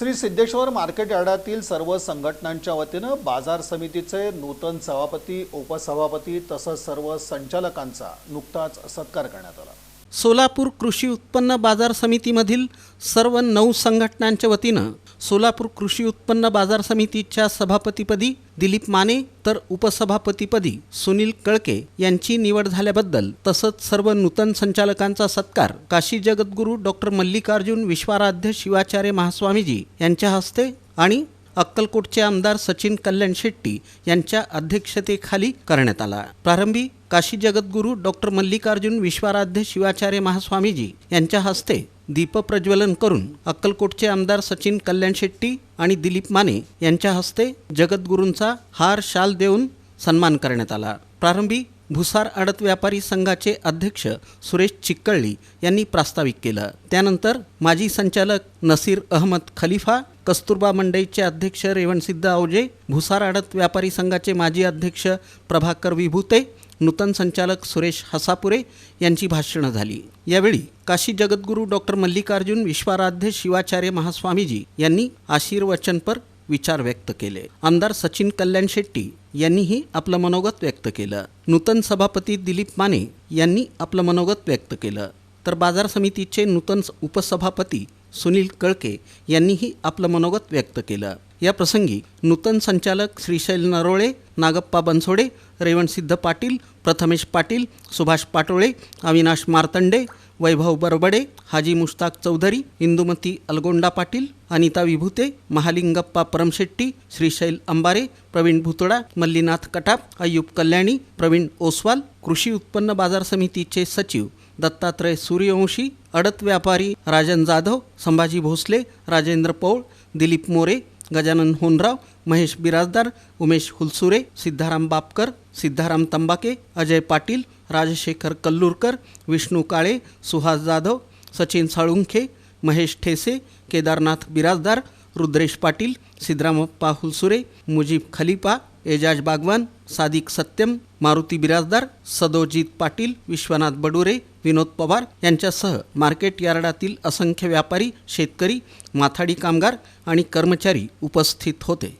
Shri Siddheshwar market यार्डातील सर्व संघटनांच्या वतीनं बाजार समितीचे नूतन सभापती उपसभापती तसंच सर्व संचालकांचा नुकताच सत्कार करण्यात आला. सोलापूर कृषी उत्पन्न बाजार समितीमधील सर्व नऊ संघटनांच्या वतीनं सोलापूर कृषी उत्पन्न बाजार समितीच्या सभापतीपदी दिलीप माने तर उपसभापतीपदी सुनील कळके यांची निवड झाल्याबद्दल तसंच सर्व नूतन संचालकांचा सत्कार काशी जगद्गुरू डॉक्टर मल्लिकार्जुन विश्वाराध्य शिवाचार्य महास्वामीजी यांच्या हस्ते आणि अक्कलकोटचे आमदार सचिन कल्याण शेट्टी यांच्या अध्यक्षतेखाली करण्यात आला. प्रारंभी काशी जगद्गुरू डॉक्टर मल्लिकार्जुन विश्वाराध्य शिवाचार्य महास्वामीजी यांच्या हस्ते दीपप्रज्वलन करून अक्कलकोटचे आमदार सचिन कल्याण शेट्टी आणि दिलीप माने यांच्या हस्ते जगद्गुरूंचा हार शाल देऊन सन्मान करण्यात आला. प्रारंभी भुसार आडत व्यापारी संघाचे अध्यक्ष सुरेश चिक्कळली यांनी प्रास्ताविक केलं. त्यानंतर माजी संचालक नसीर अहमद खलिफा कस्तुरबा मंडईचे अध्यक्ष रेवणसिद्ध आवजे भुसार आडत व्यापारी संघाचे माजी अध्यक्ष प्रभाकर विभूते नूतन संचालक सुरेश हसापुरे यांची भाषणं झाली. यावेळी काशी जगद्गुरू डॉक्टर मल्लिकार्जुन विश्वाराध्य शिवाचार्य महास्वामीजी यांनी आशीर्वचनपर विचार व्यक्त केले. आमदार सचिन कल्याण शेट्टी यांनीही आपलं मनोगत व्यक्त केलं. नूतन सभापती दिलीप माने यांनी आपलं मनोगत व्यक्त केलं. तर बाजार समितीचे नूतन उपसभापती सुनील कळके यांनीही आपलं मनोगत व्यक्त केलं. या प्रसंगी नूतन संचालक श्रीशैल नरोळे नागप्पा बनसोडे रेवणसिद्ध पाटील प्रथमेश पाटील सुभाष पाटोळे अविनाश मार्तंडे वैभव बरबडे हाजी मुश्ताक चौधरी इंदुमती अलगोंडा पाटील अनिता विभूते महालिंगप्पा परमशेट्टी श्रीशैल अंबारे प्रवीण भुतडा मल्लीनाथ कटाप अय्यूब कल्याणी प्रवीण ओसवाल कृषी उत्पन्न बाजार समितीचे सचिव दत्तात्रय सूर्यवंशी अडत व्यापारी राजन जाधव संभाजी भोसले राजेंद्र पौळ दिलीप मोरे गजानन होनराव महेश बिराजदार उमेश हुलसुरे सिद्धाराम बापकर सिद्धाराम तंबाके अजय पाटील राजशेखर कल्लूरकर विष्णू काळे सुहास जाधव सचिन साळुंखे महेश ठेसे केदारनाथ बिराजदार रुद्रेश पाटील सिद्धरामप्पा हुलसुरे मुजीब खलिफा एजाज बागवान सादिक सत्यम मारुती बिराजदार सदोजित पाटील विश्वनाथ बडुरे विनोद पवार यांच्यासह मार्केट यार्डातील असंख्य व्यापारी शेतकरी माथाडी कामगार आणि कर्मचारी उपस्थित होते.